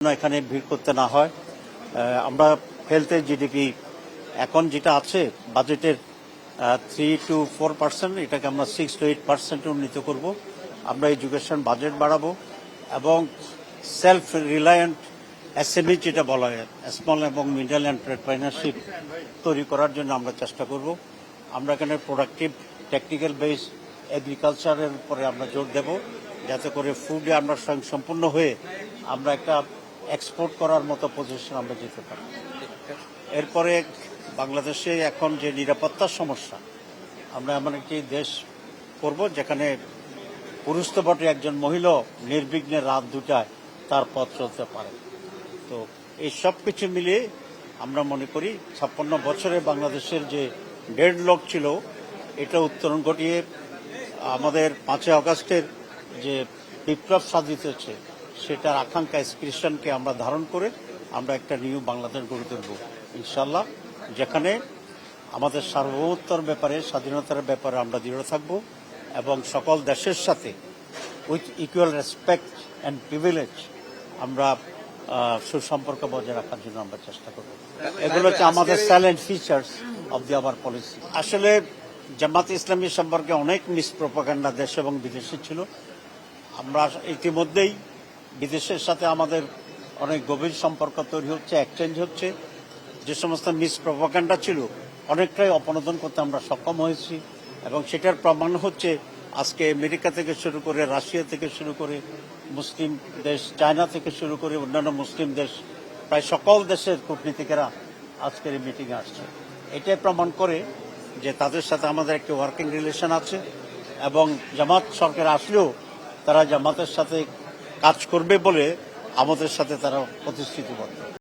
এখানে ভিড় করতে না হয়। আমরা হেলথের জিডিপি এখন যেটা আছে বাজেটের থ্রি টু ফোর পার্সেন্ট এটাকে আমরা সিক্স টু এইট পার্সেন্ট উন্নীত করব। আমরা এডুকেশন বাজেট বাড়াবো এবং সেলফ রিলায়েন্ট এসএমই যেটা বলা হয় স্মল এবং মিডল এন্টারপ্রেনারশিপ তৈরি করার জন্য আমরা চেষ্টা করব। আমরা এখানে প্রোডাক্টিভ টেকনিক্যাল বেস এগ্রিকালচারের উপরে আমরা জোর দেব, যাতে করে ফুডে আমরা স্বয়ংসম্পূর্ণ হয়ে আমরা একটা এক্সপোর্ট করার মতো পজিশন আমরা যেতে পারি। এরপরে বাংলাদেশে এখন যে নিরাপত্তার সমস্যা, আমরা এমন একটি দেশ করব যেখানে পুরুষ তো বটে একজন মহিলা নির্বিঘ্নে রাত দুটায় তার পথ চলতে পারে। তো এই সব কিছু মিলিয়ে আমরা মনে করি ছাপ্পান্ন বছরে বাংলাদেশের যে ডেড লক ছিল, এটা উত্তরণ ঘটিয়ে আমাদের পাঁচই আগস্টের যে বিপ্লব সাধিত হচ্ছে সেটার আকাঙ্ক্ষা এক্সপ্রেশনকে আমরা ধারণ করে আমরা একটা নিউ বাংলাদেশ গড়ে তুলব। ইনশাল্লাহ যেখানে আমাদের সার্বভৌমত্বর ব্যাপারে, স্বাধীনতার ব্যাপারে আমরা দৃঢ় থাকব এবং সকল দেশের সাথে with equal respect and privilege আমরা সুসম্পর্ক বজায় রাখার জন্য আমরা চেষ্টা করব। এগুলো হচ্ছে আমাদের salient features of the our policy আসলে জামাত ইসলামী সম্পর্কে অনেক মিস মিসপ্রোপাগান্ডা দেশ এবং বিদেশে ছিল। আমরা ইতিমধ্যেই বিদেশের সাথে আমাদের অনেক গভীর সম্পর্ক তৈরি হচ্ছে এক্সচেঞ্জ হচ্ছে। যে সমস্ত মিসপ্রোপাগান্ডা ছিল, অনেকটাই অপনোদন করতে আমরা সক্ষম হয়েছি এবং সেটার প্রমাণ হচ্ছে আজকে আমেরিকা থেকে শুরু করে রাশিয়া থেকে শুরু করে মুসলিম দেশ, চায়না থেকে শুরু করে অন্যান্য মুসলিম দেশ, প্রায় সকল দেশের কূটনীতিকেরা আজকের এই মিটিংয়ে আসছে। এটাই প্রমাণ করে যে তাদের সাথে আমাদের একটি ওয়ার্কিং রিলেশন আছে এবং জামাত সরকার আসলেও তারা জামাতের সাথে কাজ করবে বলে আমাদের সাথে তারা প্রতিশ্রুতিবদ্ধ।